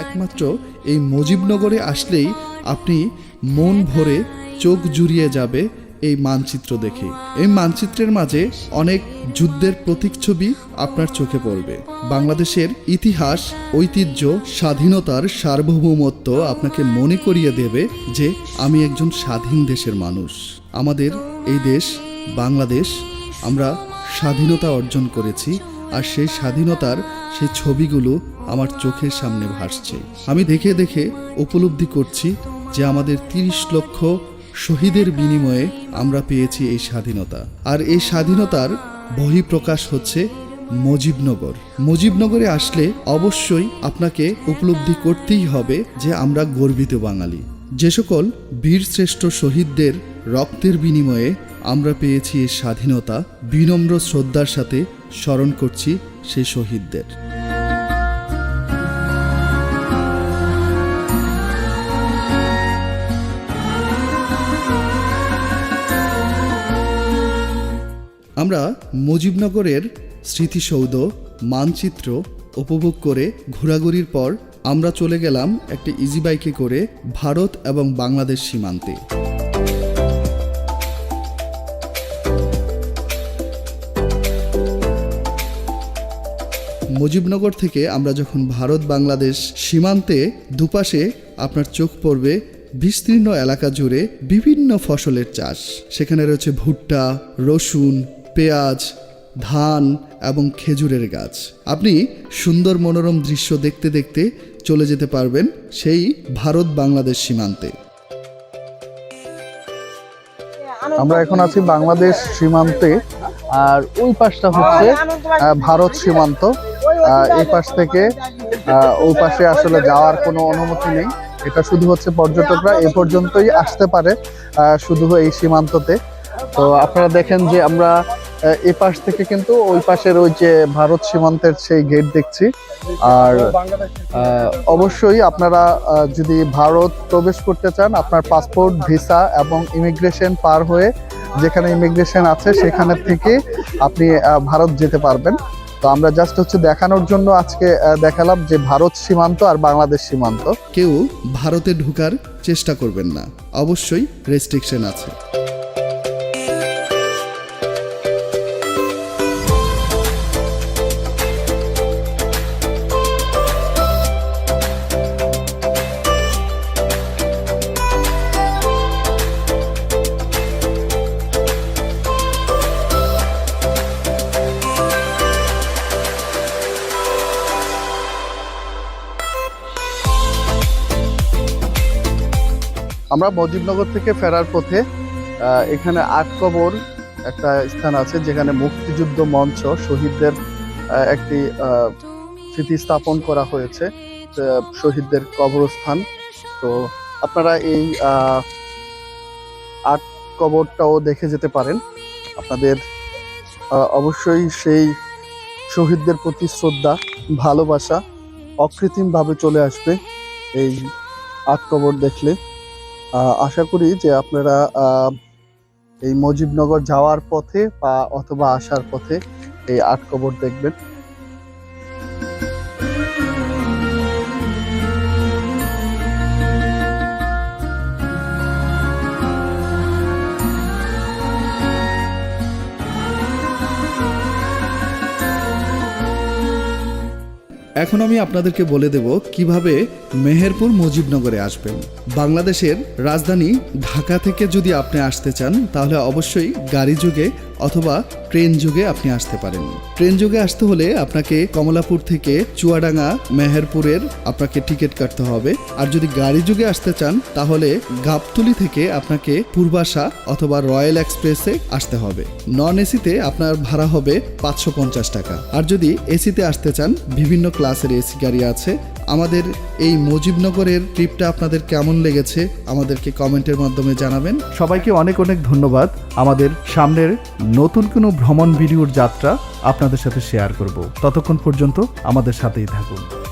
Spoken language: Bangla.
একমাত্র এই মুজিবনগরে আসলেই আপনি মন ভরে চোখ জুড়িয়ে যাবে এই মানচিত্র দেখে। এই মানচিত্রের মাঝে অনেক যুদ্ধের প্রতীকছবি আপনার চোখে পড়বে। বাংলাদেশের ইতিহাস, ঐতিহ্য, স্বাধীনতার সার্বভৌমত্ব আপনাকে মনে করিয়ে দেবে যে আমি একজন স্বাধীন দেশের মানুষ। আমাদের এই দেশ, বাংলাদেশ, আমরা স্বাধীনতা অর্জন করেছি আর সেই স্বাধীনতার সেই ছবিগুলো আমার চোখের সামনে ভাসছে। আমি দেখে দেখে উপলব্ধি করছি যে আমাদের তিরিশ লক্ষ শহীদের বিনিময়ে আমরা পেয়েছি এই স্বাধীনতা। আর এই স্বাধীনতার বহিঃপ্রকাশ হচ্ছে মুজিবনগর। মুজিবনগরে আসলে অবশ্যই আপনাকে উপলব্ধি করতেই হবে যে আমরা গর্বিত বাঙালি। যে সকল বীরশ্রেষ্ঠ শহীদদের রক্তের বিনিময়ে আমরা পেয়েছি এই স্বাধীনতা, বিনম্র শ্রদ্ধার সাথে স্মরণ করছি সেই শহীদদের। আমরা মুজিবনগরের স্মৃতিসৌধ, মানচিত্র উপভোগ করে ঘোরাঘুরির পর আমরা চলে গেলাম একটি ইজি বাইকে করে ভারত এবং বাংলাদেশ সীমান্তে। মুজিবনগর থেকে আমরা যখন ভারত, বাংলাদেশ সীমান্তে দুপাশে আপনার চোখ পড়বে বিস্তীর্ণ এলাকা জুড়ে বিভিন্ন ফসলের চাষ। সেখানে রয়েছে ভুট্টা, রসুন পেঁয়াজ, ধান এবং খেজুরের গাছ। আপনি সুন্দর মনোরম দৃশ্য দেখতে দেখতে চলে যেতে পারবেন সেই ভারত বাংলাদেশ সীমান্তে। আমরা এখন আছি বাংলাদেশ সীমান্তে, আর ওই পাশটা হচ্ছে ভারত সীমান্ত। এই পাশ থেকে ওই পাশে আসলে যাওয়ার কোনো অনুমতি নেই। এটা শুধু হচ্ছে পর্যটকরা এ পর্যন্তই আসতে পারে শুধু এই সীমান্ততে। তো আপনারা দেখেন যে আমরা এই পাশ থেকে কিন্তু ওই পাশের ওই যে ভারত সীমান্তের সেই গেট দেখছি। আর অবশ্যই আপনারা যদি ভারত প্রবেশ করতে চান, আপনার পাসপোর্ট ভিসা এবং ইমিগ্রেশন পার হয়ে যেখানে ইমিগ্রেশন আছে, সেখানে থেকে আপনি ভারত যেতে পারবেন। তো আমরা জাস্ট হচ্ছে দেখানোর জন্য আজকে দেখালাম যে ভারত সীমান্ত আর বাংলাদেশ সীমান্ত। কেউ ভারতে ঢুকার চেষ্টা করবেন না। অবশ্যই রেস্ট্রিকশন আছে। আমরা মুজিবনগর থেকে ফেরার পথে এখানে আট কবর একটা স্থান আছে যেখানে মুক্তিযুদ্ধ মঞ্চ শহীদদের একটি স্মৃতি স্থাপন করা হয়েছে শহীদদের কবরস্থান। তো আপনারা এই আট কবরটাও দেখে যেতে পারেন। আপনাদের অবশ্যই সেই শহীদদের প্রতি শ্রদ্ধা, ভালোবাসা অকৃত্রিমভাবে চলে আসবে এই আট কবর দেখলে। আশা করি যে আপনারা এই মুজিবনগর যাওয়ার পথে বা অথবা আসার পথে এই আট কবর দেখবেন। এখন আমি আপনাদেরকে বলে দেব কীভাবে মেহেরপুর মুজিবনগরে আসবেন। বাংলাদেশের রাজধানী ঢাকা থেকে যদি আপনি আসতে চান, তাহলে অবশ্যই গাড়ি যুগে অথবা ট্রেন যুগে আপনি আসতে পারেন। ট্রেন যুগে আসতে হলে আপনাকে কমলাপুর থেকে চুয়াডাঙ্গা, মেহেরপুরের আপনাকে টিকিট কাটতে হবে। আর যদি গাড়ি যুগে আসতে চান, তাহলে গাবতুলি থেকে আপনাকে পূর্বাশা অথবা রয়্যাল এক্সপ্রেসে আসতে হবে। নন এসিতে আপনার ভাড়া হবে পাঁচশো পঞ্চাশ টাকা। আর যদি এসিতে আসতে চান, বিভিন্ন ক্লাসের এসি গাড়ি আছে আমাদের এই মুজিবনগরের ট্রিপটা আপনাদের কেমন লেগেছে আমাদেরকে কমেন্টের মাধ্যমে জানাবেন। সবাইকে অনেক অনেক ধন্যবাদ। আমাদের সামনের নতুন কোনো ভ্রমণ ভিডিওর যাত্রা আপনাদের সাথে শেয়ার করব। ততক্ষণ পর্যন্ত আমাদের সাথেই থাকুন।